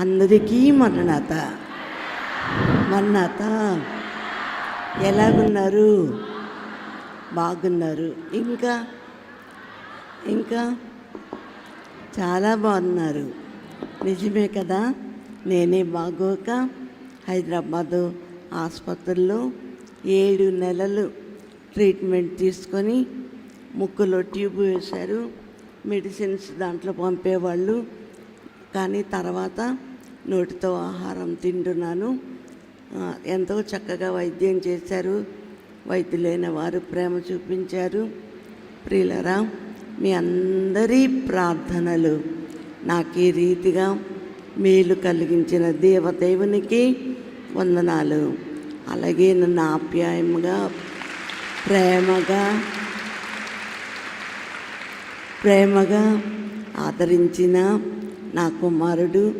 అందరికీ మరణాత. మరణాత. ఎలాగున్నారు? బాగున్నారు. ఇంకా? ఇంకా? చాలా బాగున్నారు. నిజమే కదా? నేనే బాగోక హైదరాబాదు ఆసుపత్రిలో ఏడు నెలలు ట్రీట్మెంట్ తీసుకొని ముక్కులో ట్యూబ్ వేశారు. మెడిసిన్స్ దాంట్లో పంపేవాళ్ళు. కానీ తర్వాత నోటితో ఆహారం తింటున్నాను. ఎంతో చక్కగా వైద్యం చేశారు. వైద్యులైన వారు ప్రేమ చూపించారు. ప్రియులరా మీ అందరి ప్రార్థనలు నాకు ఈ రీతిగా మేలు కలిగించిన దేవదేవునికి వందనాలు. అలాగే నన్ను ఆప్యాయంగా ప్రేమగా ప్రేమగా ఆదరించిన నా కుమారుడు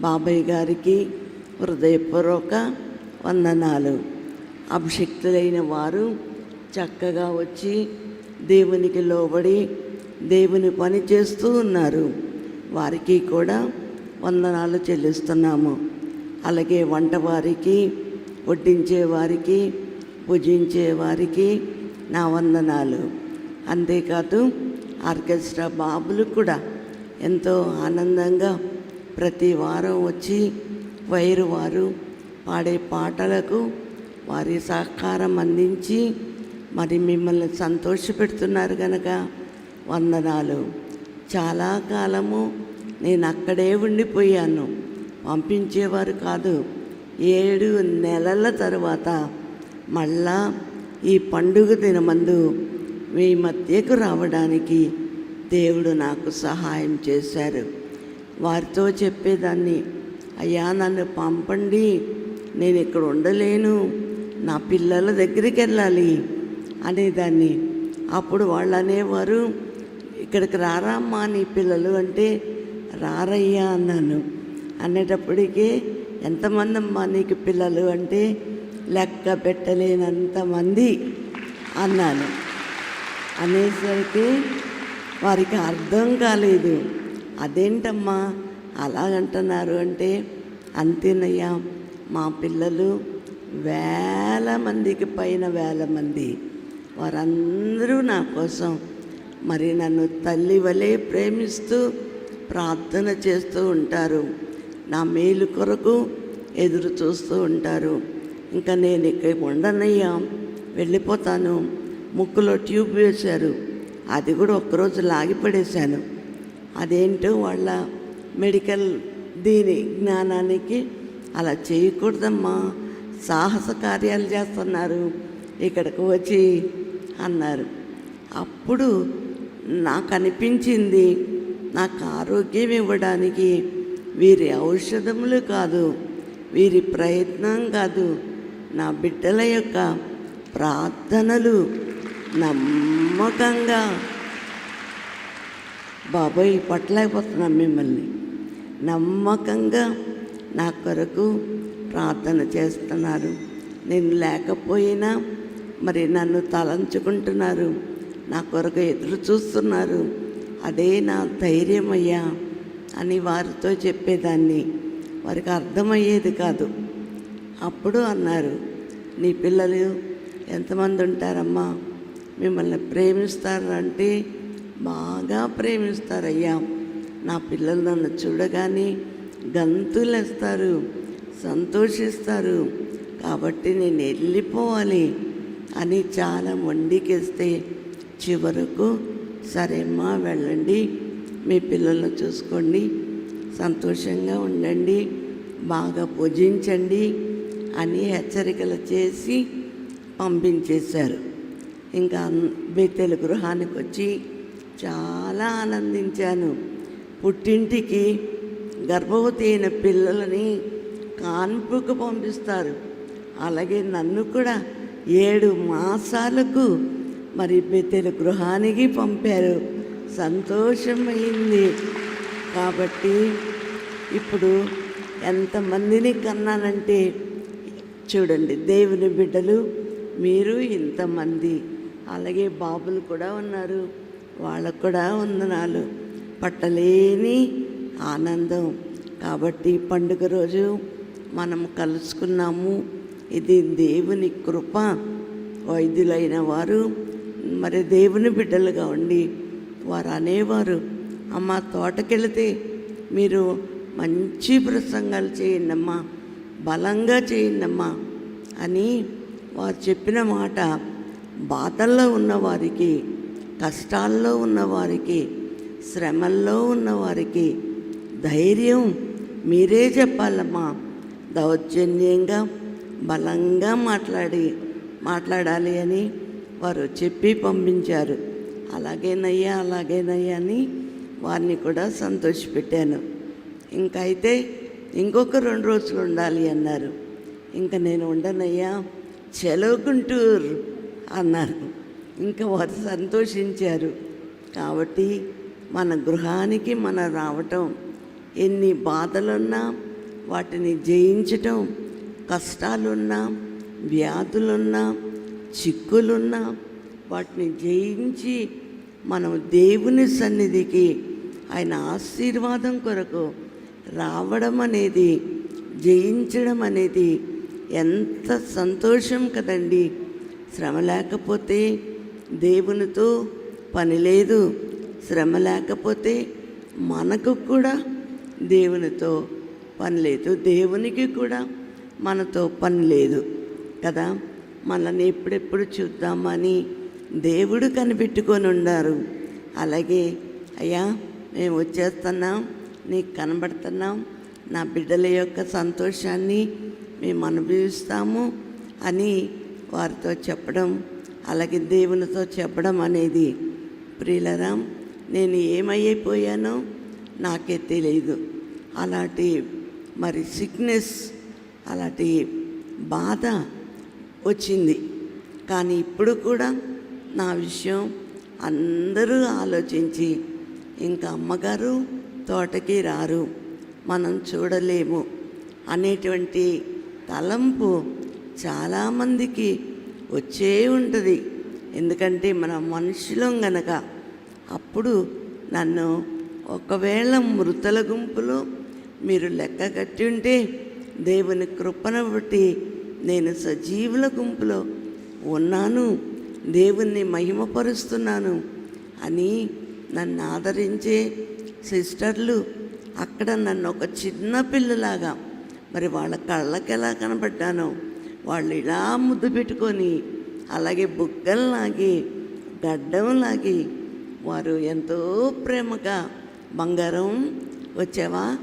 బాబాయ్ గారికి హృదయపూర్వక వందనాలు. అభిషక్తులైన వారు చక్కగా వచ్చి దేవునికి లోబడి దేవుని పని చేస్తూ ఉన్నారు. వారికి కూడా వందనాలు చెల్లిస్తున్నాము. అలాగే వంటవారికి వడ్డించే వారికి భుజించే వారికి నా వందనాలు. అంతేకాదు ఆర్కెస్ట్రా బాబులు కూడా ఎంతో ఆనందంగా ప్రతి వారం వచ్చి వైరు వారు పాడే పాటలకు వారి సహకారం అందించి మరి మిమ్మల్ని సంతోషపెడుతున్నారు కనుక వందనాలు. చాలా కాలము నేను అక్కడే ఉండిపోయాను. పంపించేవారు కాదు. ఏడు నెలల తరువాత మళ్ళా ఈ పండుగ దినమందు మీ మధ్యకు రావడానికి దేవుడు నాకు సహాయం చేశారు. వారితో చెప్పేదాన్ని అయ్యా నన్ను పంపండి నేను ఇక్కడ ఉండలేను నా పిల్లల దగ్గరికి వెళ్ళాలి అనేదాన్ని. అప్పుడు వాళ్ళు అనేవారు ఇక్కడికి రారామ్మా నీ పిల్లలు అంటే రారయ్యా అన్నాను. అనేటప్పటికే ఎంతమంది అమ్మా నీకు పిల్లలు అంటే లెక్క పెట్టలేనంతమంది అన్నాను. అనేసరికి వారికి అర్థం కాలేదు. అదేంటమ్మా అలాగంటున్నారు అంటే అంతేనయ్యా మా పిల్లలు వేల మందికి పైన వేల మంది. వారందరూ నా కోసం మరి నన్ను తల్లి వలె ప్రేమిస్తూ ప్రార్థన చేస్తూ ఉంటారు. నా మేలు కొరకు ఎదురు చూస్తూ ఉంటారు. ఇంకా నేను ఇక్కడ ఉండనయ్యా వెళ్ళిపోతాను. ముక్కులో ట్యూబ్ వేశారు. అది కూడా ఒక్కరోజు లాగిపడేశాను అదేంటో వాళ్ళ మెడికల్ దీని జ్ఞానానికి అలా చేయకూడదమ్మా. సాహస కార్యాలు చేస్తున్నారు. ఇక్కడికి వచ్చి అన్నారు. అప్పుడు నాకు అనిపించింది నాకు ఆరోగ్యం ఇవ్వడానికి వీరి ఔషధములు కాదు వీరి ప్రయత్నం కాదు. నా బిడ్డల యొక్క ప్రార్థనలు నమ్మకంగా బాబోయ్ పట్టలేకపోతున్నాం మిమ్మల్ని. నమ్మకంగా నా కొరకు ప్రార్థన చేస్తున్నారు. నేను లేకపోయినా మరి నన్ను తలంచుకుంటున్నారు. నా కొరకు ఎదురు చూస్తున్నారు. అదే నా ధైర్యమయ్యా అని వారితో చెప్పేదాన్ని. వారికి అర్థమయ్యేది కాదు. అప్పుడు అన్నారు నీ పిల్లలు ఎంతమంది ఉంటారమ్మా? మిమ్మల్ని ప్రేమిస్తారు అంటే బాగా ప్రేమిస్తారయ్యా. నా పిల్లలు నన్ను చూడగానే గంతులేస్తారు సంతోషిస్తారు. కాబట్టి నేను వెళ్ళిపోవాలి అని చాలా మొండికేస్తే చివరకు సరేమ్మా వెళ్ళండి. మీ పిల్లలను చూసుకోండి సంతోషంగా ఉండండి బాగా పూజించండి అని హెచ్చరికలు చేసి పంపించేశారు. ఇంకా బెత్తెల గృహానికి వచ్చి చాలా ఆనందించాను. పుట్టింటికి గర్భవతి అయిన పిల్లలని కాన్పుకు పంపిస్తారు. అలాగే నన్ను కూడా ఏడు మాసాలకు మరి బెత్తెల గృహానికి పంపారు. సంతోషమైంది. కాబట్టి ఇప్పుడు ఎంతమందిని కన్నానంటే చూడండి దేవుని బిడ్డలు మీరు ఇంతమంది. అలాగే బాబులు కూడా ఉన్నారు. వాళ్ళకు కూడా వందనాలు. పట్టలేని ఆనందం. కాబట్టి పండుగ రోజు మనం కలుసుకున్నాము. ఇది దేవుని కృప. వైద్యులైన వారు మరి దేవుని బిడ్డలుగా ఉండి వారు అనేవారు అమ్మ తోటకెళితే మీరు మంచి ప్రసంగాలు చేయండమ్మా బలంగా చేయండమ్మా అని వారు చెప్పిన మాట బాధల్లో ఉన్నవారికి కష్టాల్లో ఉన్నవారికి శ్రమల్లో ఉన్నవారికి ధైర్యం మీరే చెప్పాలమ్మా. దౌర్జన్యంగా బలంగా మాట్లాడి మాట్లాడాలి అని వారు చెప్పి పంపించారు. అలాగేనయ్యా అలాగేనయ్యా అని వారిని కూడా సంతోషపెట్టాను. ఇంకైతే ఇంకొక రెండు రోజులు ఉండాలి అన్నారు. ఇంకా నేను ఉండనయ్యా చెలవు గుంటూరు అన్నారు. ఇంకా వారు సంతోషించారు. కాబట్టి మన గృహానికి మన రావటం ఎన్ని బాధలున్నా వాటిని జయించటం కష్టాలున్నా వ్యాధులున్నా చిక్కులున్నా వాటిని జయించి మనం దేవుని సన్నిధికి ఆయన ఆశీర్వాదం కొరకు రావడం అనేది జయించడం అనేది ఎంత సంతోషం కదండి. శ్రమ లేకపోతే దేవునితో పని లేదు శ్రమ లేకపోతే మనకు కూడా దేవునితో పని లేదు దేవునికి కూడా మనతో పని లేదు కదా? మనల్ని ఎప్పుడెప్పుడు చూద్దామని దేవుడు కనిపెట్టుకొని ఉన్నారు. అలాగే అయ్యా మేము వచ్చేస్తున్నాం నీకు కనబడుతున్నాం నా బిడ్డల యొక్క సంతోషాన్ని మేము అనుభవిస్తాము అని వారితో చెప్పడం అలాగే దేవునితో చెప్పడం అనేది ప్రియులరా నేను ఏమైపోయానో నాకే తెలియదు అలాంటి మరి సిక్నెస్ అలాంటి బాధ వచ్చింది. కానీ ఇప్పుడు కూడా నా విషయం అందరూ ఆలోచించి ఇంకా అమ్మగారు తోటకి రారు మనం చూడలేము అనేటువంటి తలంపు చాలామందికి వచ్చే ఉంటుంది. ఎందుకంటే మన మనుషులం గనక అప్పుడు నన్ను ఒకవేళ మృతుల గుంపులో మీరు లెక్క కట్టి ఉంటే దేవుని కృపను బట్టి నేను సజీవుల గుంపులో ఉన్నాను. దేవుణ్ణి మహిమపరుస్తున్నాను అని నన్ను ఆదరించే సిస్టర్లు అక్కడ నన్ను ఒక చిన్న పిల్లలాగా మరి వాళ్ళ కళ్ళకి ఎలా కనబడ్డానో వాళ్ళు ఇలా ముద్దు పెట్టుకొని అలాగే బుగ్గలు లాగి గడ్డం లాగి వారు ఎంతో ప్రేమగా బంగారం వచ్చావా?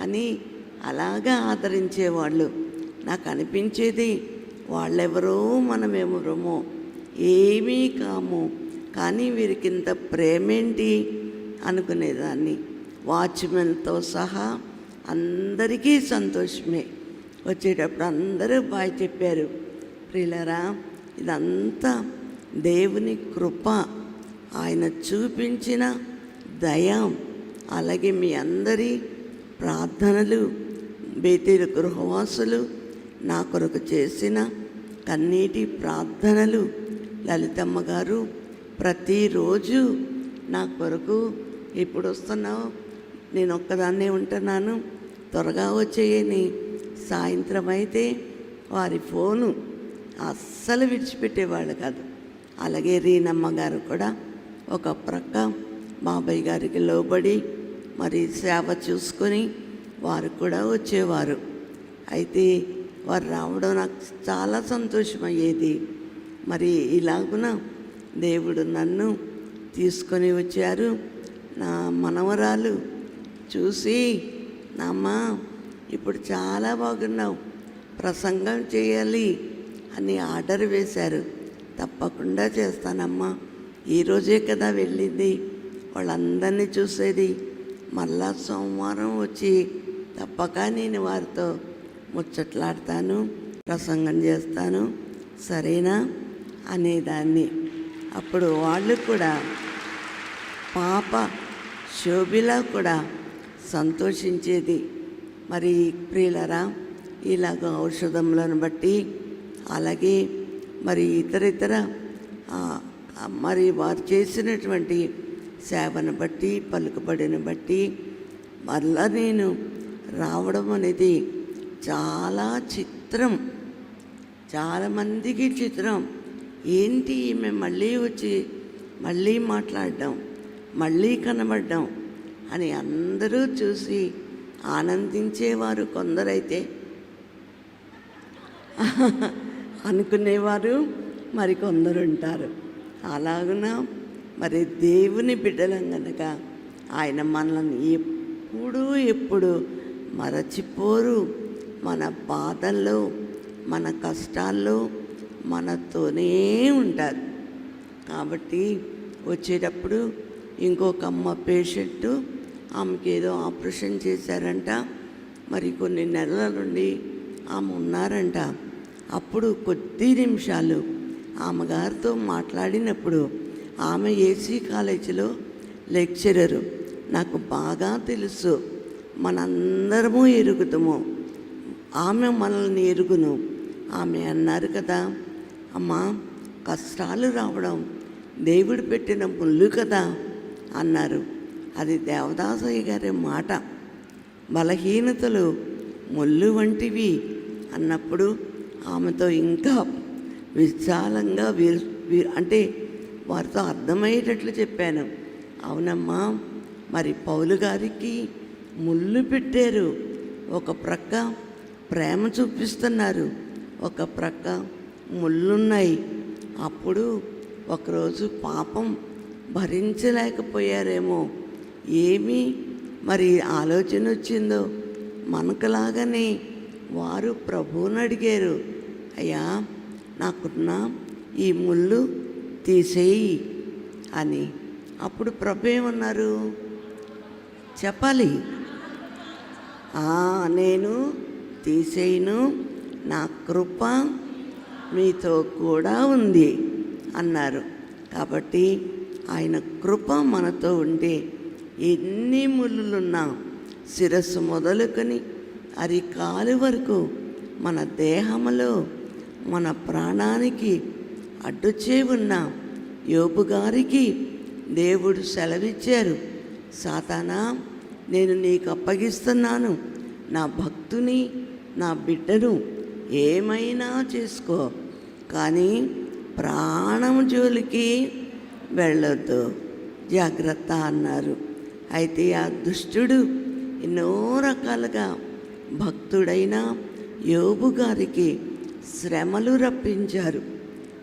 అని అలాగా ఆదరించేవాళ్ళు. నాకు అనిపించేది వాళ్ళెవరో మనమెవరమో ఏమీ కాము కానీ వీరికి ఇంత ప్రేమేంటి? అనుకునేదాన్ని. వాచ్మెన్తో సహా అందరికీ సంతోషమే. వచ్చేటప్పుడు అందరూ బాయ్ చెప్పారు ప్రియులరా ఇదంతా దేవుని కృప. ఆయన చూపించిన దయ అలాగే మీ అందరి ప్రార్థనలు బేతీలు గృహవాసులు నా కొరకు చేసిన కన్నీటి ప్రార్థనలు లలితమ్మ గారు ప్రతిరోజు నా కొరకు ఎప్పుడు వస్తున్నావు? నేను ఒక్కదాన్నే ఉంటున్నాను. త్వరగా వచ్చేయని సాయంత్రం అయితే వారి ఫోను అస్సలు విడిచిపెట్టేవాళ్ళు కాదు. అలాగే రీనమ్మ గారు కూడా ఒక ప్రక్క బాబాయ్ గారికి లోబడి మరి సేవ చూసుకొని వారు కూడా వచ్చేవారు. అయితే వారు రావడం నాకు చాలా సంతోషమయ్యేది. మరి ఇలాగున దేవుడు నన్ను తీసుకొని వచ్చారు. నా మనవరాలు చూసి నామ్మా ఇప్పుడు చాలా బాగున్నావు. ప్రసంగం చేయాలి అని ఆర్డర్ వేశారు. తప్పకుండా చేస్తానమ్మా. ఈరోజే కదా వెళ్ళింది. వాళ్ళందరినీ చూసేది. మళ్ళా సోమవారం వచ్చి తప్పక నేను వారితో ముచ్చట్లాడతాను ప్రసంగం చేస్తాను. సరేనా? అనేదాన్ని. అప్పుడు వాళ్ళు కూడా పాప శోభిలా కూడా సంతోషించేది. మరి ప్రియులరా ఇలాగ ఔషధములను బట్టి అలాగే మరి ఇతర ఇతర మరి వారు చేసినటువంటి సేవను బట్టి పలుకుబడిని బట్టి మళ్ళా నేను రావడం అనేది చాలా చిత్రం. చాలామందికి చిత్రం. ఏంటి ఈమె మళ్ళీ వచ్చి మళ్ళీ మాట్లాడడం మళ్ళీ కనబడడం అని అందరూ చూసి ఆనందించేవారు కొందరైతే. అనుకునేవారు మరి కొందరు ఉంటారు అలాగున? మరి దేవుని బిడ్డలం గనక ఆయన మనల్ని ఎప్పుడు ఎప్పుడు మరచిపోరు. మన బాధల్లో మన కష్టాల్లో మనతోనే ఉంటారు. కాబట్టి వచ్చేటప్పుడు ఇంకొక అమ్మ పేషెంట్ ఆమెకి ఏదో ఆపరేషన్ చేశారంట. మరి కొన్ని నెలల నుండి ఆమె ఉన్నారంట. అప్పుడు కొద్ది నిమిషాలు ఆమె గారితో మాట్లాడినప్పుడు ఆమె ఏసీ కాలేజీలో లెక్చరరు. నాకు బాగా తెలుసు. మనందరము ఎరుగుతాము. ఆమె మనల్ని ఎరుగును. ఆమె అన్నారు కదా. అమ్మా కష్టాలు రావడం దేవుడు పెట్టిన ముళ్ళు కదా అన్నారు. అది దేవదాసయ్య గారి మాట. బలహీనతలు మొల్లు వంటివి అన్నప్పుడు ఆమెతో ఇంకా విశాలంగా వీర్ వీ- అంటే వారితో అర్థమయ్యేటట్లు చెప్పాను. అవునమ్మా మరి పౌలు గారికి ముళ్ళు పెట్టారు. ఒక ప్రక్క ప్రేమ చూపిస్తున్నారు. ఒక ప్రక్క ముళ్ళున్నాయి. అప్పుడు ఒకరోజు పాపం భరించలేకపోయారేమో. ఏమి మరి ఆలోచన వచ్చిందో? మనకులాగానే వారు ప్రభువుని అడిగారు. అయ్యా నాకున్న ఈ ముళ్ళు తీసేయి అని. అప్పుడు ప్రభు ఏమన్నారు? చెప్పాలి. "ఆ, నేను తీసేయను. నా కృప మీతో కూడా ఉంది అన్నారు. కాబట్టి ఆయన కృప మనతో ఉంటే ఎన్ని ముళ్ళులున్నా శిరస్సు మొదలుకొని అరికాలు వరకు మన దేహములో మన ప్రాణానికి అడ్డుచే ఉన్న యోపు గారికి దేవుడు సెలవిచ్చారు. సాతానా నేను నీకు అప్పగిస్తున్నాను. నా భక్తుని నా బిడ్డను ఏమైనా చేసుకో. కానీ ప్రాణం జోలికి వెళ్ళొద్దు. జాగ్రత్త అన్నారు. అయితే ఆ దుష్టుడు ఎన్నో రకాలుగా భక్తుడైన యోబు గారికి శ్రమలు రప్పించారు.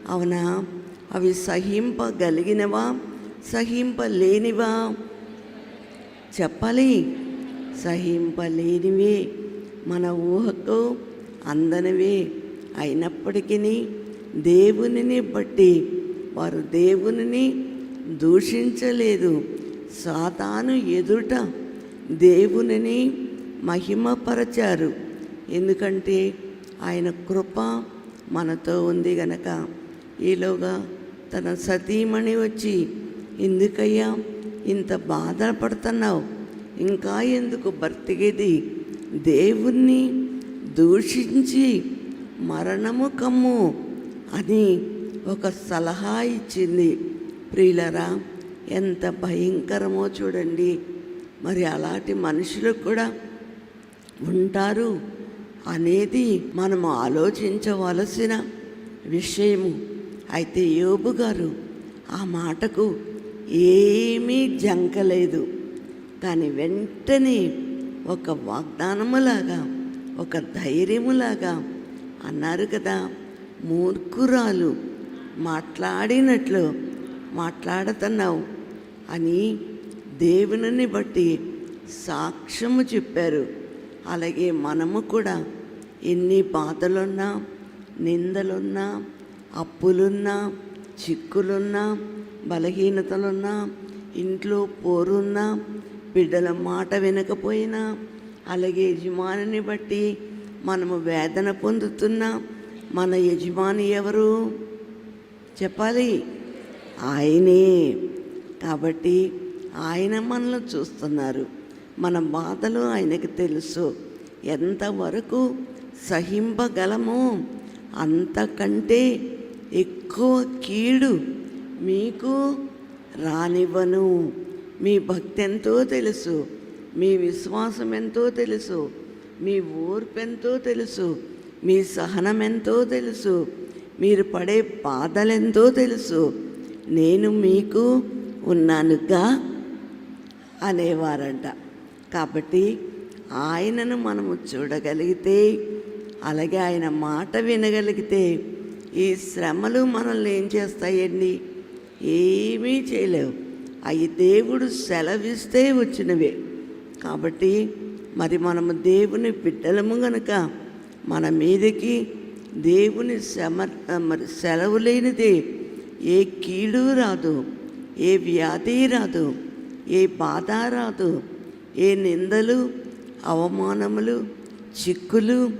అవునా? అవి సహింపగలిగినవా? సహింపలేనివా? చెప్పాలి. సహింపలేనివే. మన ఊహకు అందనివే. అయినప్పటికీ దేవునిని బట్టి వారు దేవునిని దూషించలేదు. సాతాను ఎదుట దేవునిని మహిమపరచారు. ఎందుకంటే ఆయన కృప మనతో ఉంది గనక. ఈలోగా తన సతీమణి వచ్చి ఎందుకయ్యా ఇంత బాధపడుతున్నావు? ఇంకా ఎందుకు బ్రతికేది? దేవుణ్ణి దూషించి మరణము కమ్ము అని ఒక సలహా ఇచ్చింది. ప్రియులరా ఎంత భయంకరమో చూడండి. మరి అలాంటి మనుషులు కూడా ఉంటారు. అనేది మనము ఆలోచించవలసిన విషయము. అయితే యోబు గారు ఆ మాటకు ఏమీ జంకలేదు. కానీ వెంటనే ఒక వాగ్దానములాగా ఒక ధైర్యములాగా అన్నారు కదా. మూర్ఖురాలు మాట్లాడినట్లు మాట్లాడుతున్నావు. అని దేవుని బట్టి సాక్ష్యము చెప్పారు. అలాగే మనము కూడా ఎన్ని బాధలున్నా నిందలున్నా అప్పులున్నా చిక్కులున్నా బలహీనతలున్నా ఇంట్లో పోరున్నా బిడ్డల మాట వినకపోయినా అలాగే యజమానిని బట్టి మనము వేదన పొందుతున్నా మన యజమాని ఎవరు? చెప్పాలి. ఆయనే. కాబట్టి ఆయన మనల్ని చూస్తున్నారు. మన బాధలు ఆయనకి తెలుసు. ఎంతవరకు సహింపగలమో అంతకంటే ఎక్కువ కీడు మీకు రానివ్వను. మీ భక్తి ఎంతో తెలుసు. మీ విశ్వాసం ఎంతో తెలుసు. మీ ఓర్పెంతో తెలుసు. మీ సహనం ఎంతో తెలుసు. మీరు పడే బాధలెంతో తెలుసు. నేను మీకు ఉన్నానుగా అనేవారంట. కాబట్టి ఆయనను మనము చూడగలిగితే అలాగే ఆయన మాట వినగలిగితే ఈ శ్రమలు మనల్ని ఏం చేస్తాయండి? ఏమీ చేయలేవు. అవి దేవుడు సెలవిస్తే వచ్చినవే. కాబట్టి మరి మనము దేవుని బిడ్డలము గనుక మన మీదకి దేవుని శమ మరి సెలవు లేనిదే ఏ కీడు రాదు. ఏ వ్యాధి రాదు ఏ బాధ రాదు ఏ నిందలు అవమానములు చిక్కులు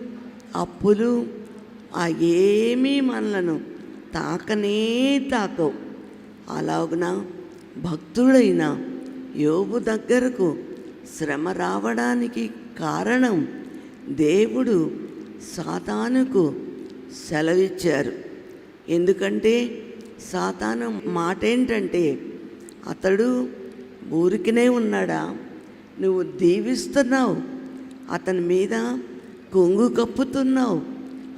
అప్పులు ఆ ఏమీ మనలను తాకనే తాకవు. అలాగున భక్తుడైన యోబు దగ్గరకు శ్రమ రావడానికి కారణం దేవుడు సాతానుకు సెలవిచ్చారు. ఎందుకంటే సాతాను మాటేంటంటే అతడు ఊరికినే ఉన్నాడా? నువ్వు దీవిస్తున్నావు. అతని మీద కొంగు కప్పుతున్నావు.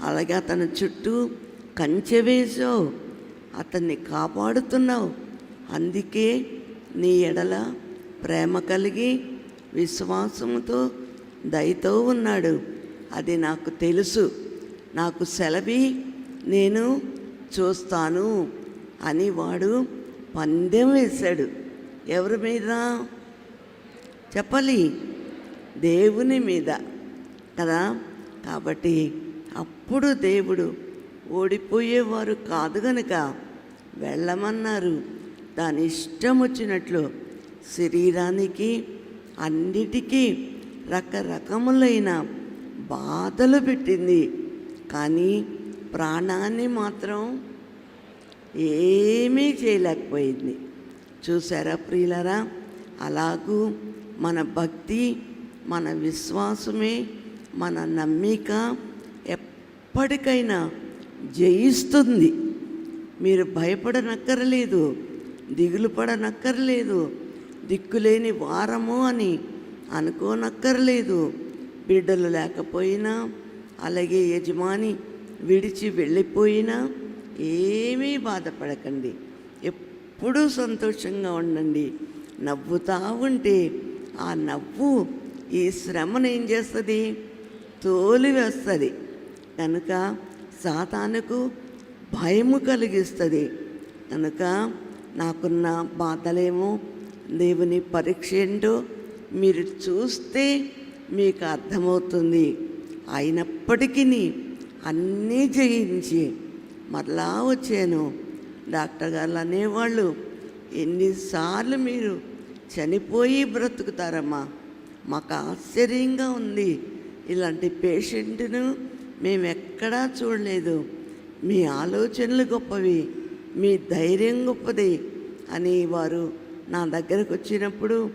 అలాగే అతని చుట్టూ కంచె వేసావు అతన్ని కాపాడుతున్నావు. అందుకే నీ ఎడల ప్రేమ కలిగి విశ్వాసంతో దయతో ఉన్నాడు. అది నాకు తెలుసు. నాకు సెలవి నేను చూస్తాను అని వాడు పందెం వేశాడు. ఎవరి మీద? చెప్పాలి. దేవుని మీద. కదా? కాబట్టి అప్పుడు దేవుడు ఓడిపోయేవారు కాదు గనుక వెళ్ళమన్నారు. దాని ఇష్టం వచ్చినట్లు శరీరానికి అన్నిటికీ రకరకములైన బాధలు పెట్టింది. కానీ ప్రాణాన్ని మాత్రం ఏమీ చేయలేకపోయింది. చూసారా ప్రియులరా? అలాగూ మన భక్తి మన విశ్వాసమే మన నమ్మిక ఎప్పటికైనా జయిస్తుంది. మీరు భయపడనక్కర్లేదు దిగులు పడనక్కర్లేదు దిక్కులేని వారము అని అనుకోనక్కర్లేదు. బిడ్డలు లేకపోయినా అలాగే యజమాని విడిచి వెళ్ళిపోయినా ఏమీ బాధపడకండి. ఎప్పుడూ సంతోషంగా ఉండండి. నవ్వుతా ఉంటే ఆ నవ్వు ఈ శ్రమను ఏం చేస్తుంది? తోలివేస్తుంది కనుక సాతానుకు భయము కలిగిస్తుంది. కనుక నాకున్న బాధలేమో దేవుని పరీక్ష ఏంటో మీరు చూస్తే మీకు అర్థమవుతుంది. అయినప్పటికీ అన్నీ జయించి మరలా వచ్చాను. డాక్టర్ గారు అనేవాళ్ళు ఎన్నిసార్లు మీరు చనిపోయి బ్రతుకుతారమ్మా? మాకు ఆశ్చర్యంగా ఉంది. ఇలాంటి పేషెంట్ను మేము ఎక్కడా చూడలేదు. మీ ఆలోచనలు గొప్పవి మీ ధైర్యం గొప్పది అని వారు నా దగ్గరకు వచ్చినప్పుడు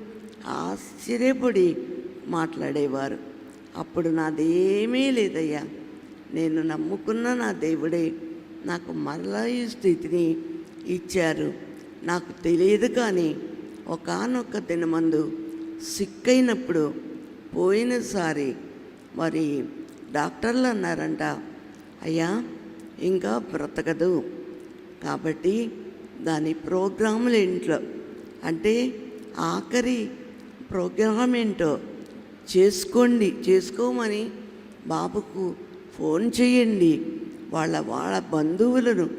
ఆశ్చర్యపడి మాట్లాడేవారు. అప్పుడు నాదేమీ లేదయ్యా. నేను నమ్ముకున్న నా దేవుడే. నాకు మరలా ఈ స్థితిని ఇచ్చారు. నాకు తెలియదు కానీ ఒకనొక దినమందు సిక్కైనప్పుడు పోయినసారి మరి డాక్టర్లు అన్నారంట అయ్యా ఇంకా బ్రతకదు. కాబట్టి దాని ప్రోగ్రాములు ఏంట్లో? అంటే ఆఖరి ప్రోగ్రాం ఏంటో చేసుకోండి చేసుకోమని బాబుకు ఫోన్ చేయండి. వాళ్ళ వాళ్ళ బంధువులను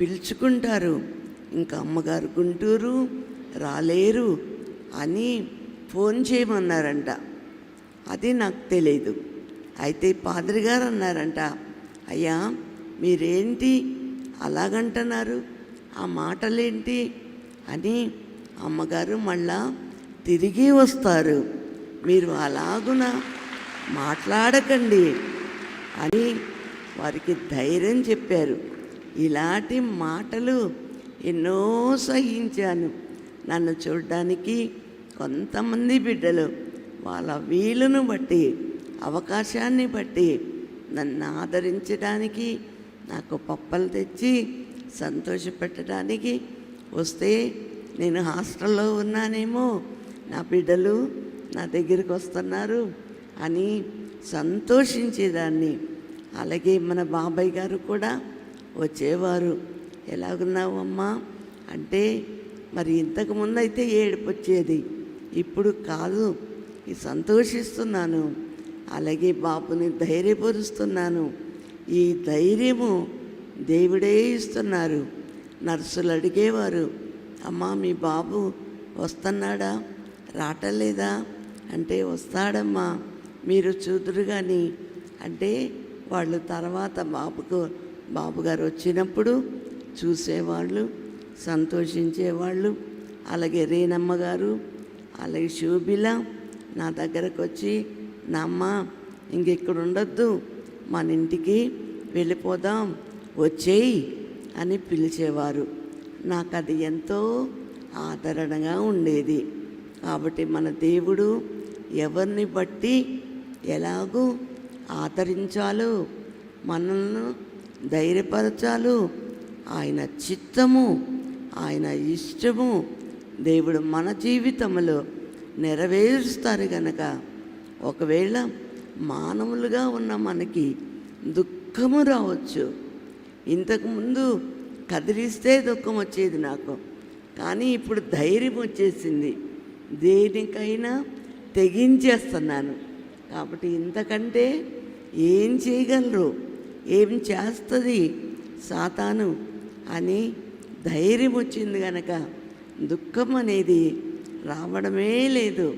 పిలుచుకుంటారు. ఇంకా అమ్మగారు గుంటూరు రాలేరు అని ఫోన్ చేయమన్నారంట. అది నాకు తెలియదు అయితే పాదరి గారు అన్నారంట అయ్యా మీరేంటి అలాగంటున్నారు? ఆ మాటలేంటి? అని అమ్మగారు మళ్ళా తిరిగి వస్తారు. మీరు అలాగున మాట్లాడకండి అని వారికి ధైర్యం చెప్పారు. ఇలాంటి మాటలు ఎన్నో సహించాను. నన్ను చూడడానికి కొంతమంది బిడ్డలు వాళ్ళ వీలును బట్టి అవకాశాన్ని బట్టి నన్ను ఆదరించడానికి నాకు పప్పలు తెచ్చి సంతోషపెట్టడానికి వస్తే నేను హాస్టల్లో ఉన్నానేమో నా బిడ్డలు నా దగ్గరికి వస్తున్నారు అని సంతోషించేదాన్ని. అలాగే మన బాబాయ్ గారు కూడా వచ్చేవారు. ఎలాగున్నావు అమ్మా? అంటే మరి ఇంతకుముందు అయితే ఏడుపు వచ్చేది ఇప్పుడు కాదు ఈ సంతోషిస్తున్నాను. అలాగే బాబుని ధైర్యపరుస్తున్నాను. ఈ ధైర్యము దేవుడే ఇస్తున్నారు. నర్సులు అడిగేవారు అమ్మా మీ బాబు వస్తున్నాడా? రాటలేదా అంటే వస్తాడమ్మా మీరు చూదురు కానీ అంటే వాళ్ళు తర్వాత బాబుకు బాబుగారు వచ్చినప్పుడు చూసేవాళ్ళు సంతోషించేవాళ్ళు. అలాగే రేణమ్మ గారు అలాగే శోభిల నా దగ్గరకు వచ్చి నా అమ్మ ఇంకెక్కడ ఉండొద్దు మన ఇంటికి వెళ్ళిపోదాం వచ్చేయి అని పిలిచేవారు. నాకు అది ఎంతో ఆదరణగా ఉండేది. కాబట్టి మన దేవుడు ఎవరిని బట్టి ఎలాగూ ఆదరించాలు మనల్ని ధైర్యపరచాలు. ఆయన చిత్తము ఆయన ఇష్టము దేవుడు మన జీవితంలో నెరవేరుస్తారు గనక. ఒకవేళ మానవులుగా ఉన్న మనకి దుఃఖము రావచ్చు. ఇంతకుముందు కదిలిస్తే దుఃఖం వచ్చేది నాకు. కానీ ఇప్పుడు ధైర్యం వచ్చేసింది. దేనికైనా తెగించేస్తున్నాను. కాబట్టి ఇంతకంటే ఏం చేయగలరు? ఏం చేస్తుంది సాతాను? అని ధైర్యం వచ్చింది కనుక దుఃఖం అనేది రావడమే లేదు.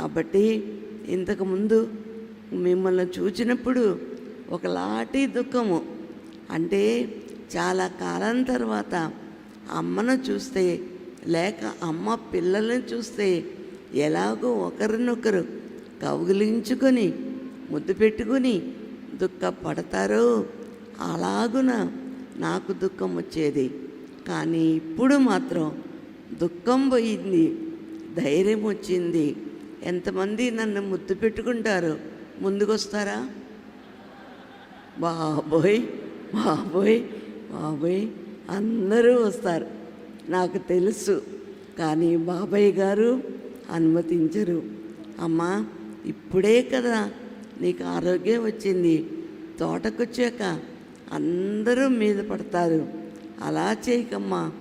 కాబట్టి ఇంతకుముందు మిమ్మల్ని చూచినప్పుడు ఒకలాంటి దుఃఖము. అంటే చాలా కాలం తర్వాత అమ్మను చూస్తే లేక అమ్మ పిల్లల్ని చూస్తే ఎలాగో ఒకరినొకరు కౌగిలించుకొని ముద్దు పెట్టుకుని దుఃఖపడతారో అలాగున నాకు దుఃఖం వచ్చేది. కానీ ఇప్పుడు మాత్రం దుఃఖం పోయింది ధైర్యం వచ్చింది. ఎంతమంది నన్ను ముద్దు పెట్టుకుంటారు? ముందుకొస్తారా? బాబోయ్ బాబోయ్ బాబోయ్ అందరూ వస్తారు. నాకు తెలుసు. కానీ బాబాయ్ గారు అనుమతించరు. అమ్మా ఇప్పుడే కదా నీకు ఆరోగ్యం వచ్చింది. తోటకొచ్చాక అందరూ మీద పడతారు. అలా చేయకమ్మా.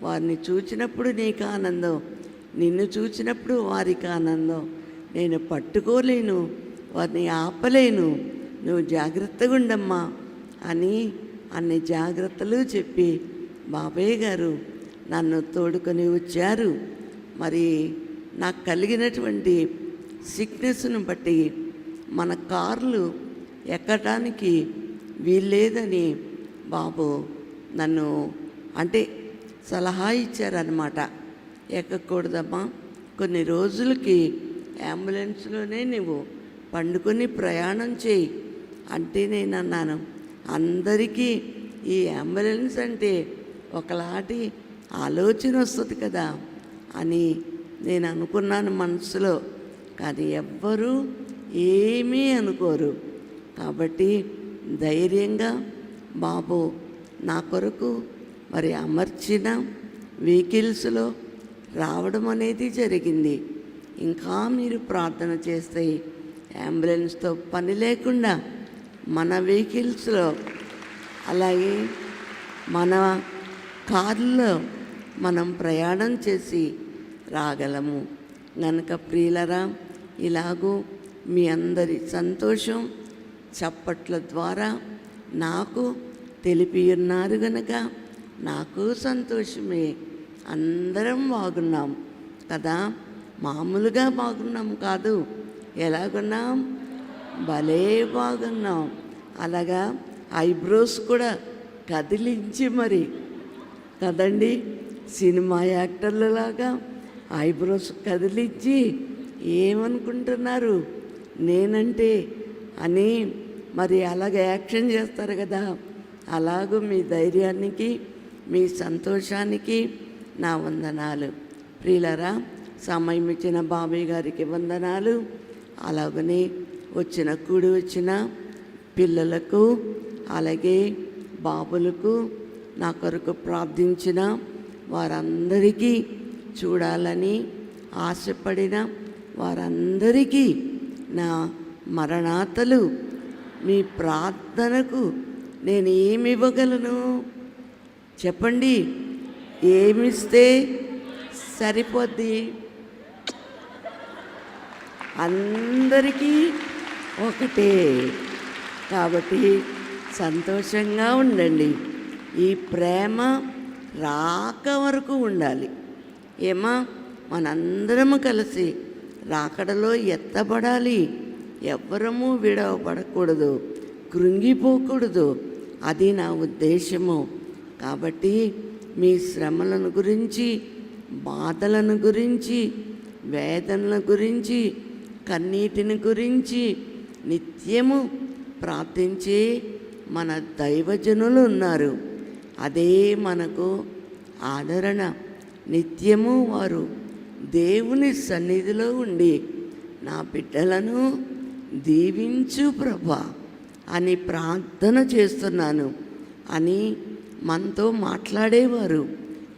వారిని చూచినప్పుడు నీకు ఆనందం. నిన్ను చూచినప్పుడు వారికి ఆనందం. నేను పట్టుకోలేను. వారిని ఆపలేను. నువ్వు జాగ్రత్తగా ఉండమ్మా అని అన్ని జాగ్రత్తలు చెప్పి బాబాయ్ గారు నన్ను తోడుకొని వచ్చారు. మరి నాకు కలిగినటువంటి సిక్నెస్ను బట్టి మన కార్లు ఎక్కడానికి వీల్లేదని బాబు నన్ను అంటే సలహా ఇచ్చారనమాట ఎక్కకూడదమ్మా కొన్ని రోజులకి అంబులెన్స్లోనే నువ్వు పండుకొని ప్రయాణం చేయి అంటే నేను అన్నాను అందరికీ ఈ అంబులెన్స్ అంటే ఒకలాంటి ఆలోచన వస్తుంది కదా అని నేను అనుకున్నాను మనసులో. కానీ ఎవ్వరూ ఏమీ అనుకోరు. కాబట్టి ధైర్యంగా బాబు నా కొరకు మరి అమర్చిన వెహికల్స్లో రావడం అనేది జరిగింది. ఇంకా మీరు ప్రార్థన చేస్తే అంబులెన్స్తో పని లేకుండా మన వెహికల్స్లో అలాగే మన కార్లో మనం ప్రయాణం చేసి రాగలము. గనక ప్రియులరా ఇలాగూ మీ అందరి సంతోషం చప్పట్ల ద్వారా నాకు తెలిపి ఉన్నారు గనక నాకు సంతోషమే. అందరం బాగున్నాం కదా? మామూలుగా బాగున్నాం కాదు. ఎలాగున్నాం? భలే బాగున్నాం. అలాగా ఐబ్రోస్ కూడా కదిలించి మరి. కదండి? సినిమా యాక్టర్లలాగా ఐబ్రోస్ కదిలించి ఏమనుకుంటున్నారు? నేనంటే అని మరి అలాగ యాక్షన్ చేస్తారు కదా. అలాగూ మీ ధైర్యానికి మీ సంతోషానికి నా వందనాలు. ప్రియులరా సమయం ఇచ్చిన బాబాయ్ గారికి వందనాలు. అలాగనే వచ్చిన కూడి వచ్చిన పిల్లలకు అలాగే బాబులకు నా కొరకు ప్రార్థించిన వారందరికీ చూడాలని ఆశపడిన వారందరికీ నా మరణాతలు మీ ప్రార్థనకు నేను ఏమి ఇవ్వగలను చెప్పండి ఏమిస్తే సరిపోద్ది? అందరికీ ఒకటే. కాబట్టి సంతోషంగా ఉండండి. ఈ ప్రేమ రాక వరకు ఉండాలి. ఏమా? మనందరము కలిసి రాకడలో ఎత్తబడాలి. ఎవ్వరము విడవబడకూడదు. కృంగిపోకూడదు. అది నా ఉద్దేశము. కాబట్టి మీ శ్రమలను గురించి బాధలను గురించి వేదనల గురించి కన్నీటిని గురించి నిత్యము ప్రార్థించే మన దైవజనులు ఉన్నారు. అదే మనకు ఆదరణ. నిత్యము వారు దేవుని సన్నిధిలో ఉండి నా బిడ్డలను దీవించు ప్రభా అని ప్రార్థన చేస్తున్నాను అని మనతో మాట్లాడేవారు.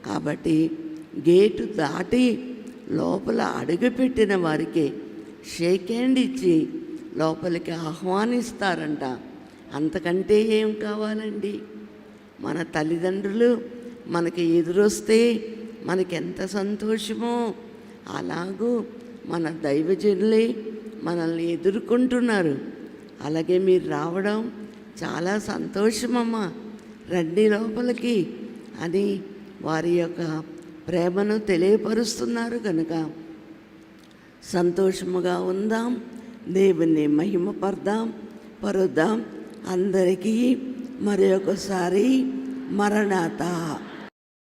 కాబట్టి గేటు దాటి లోపల అడుగుపెట్టిన వారికి షేక్ హ్యాండ్ ఇచ్చి లోపలికి ఆహ్వానిస్తారంట. అంతకంటే ఏం కావాలండి? మన తల్లిదండ్రులు మనకి ఎదురొస్తే మనకి ఎంత సంతోషమో అలాగూ మన దైవజనులే మనల్ని ఎదుర్కొంటున్నారు. అలాగే మీరు రావడం చాలా సంతోషమమ్మా. రండి లోపలికి అని వారి యొక్క ప్రేమను తెలియపరుస్తున్నారు కనుక సంతోషముగా ఉందాం. దేవుణ్ణి మహిమపరదాం. పరుద్దాం. అందరికీ మరి ఒకసారి మరణాత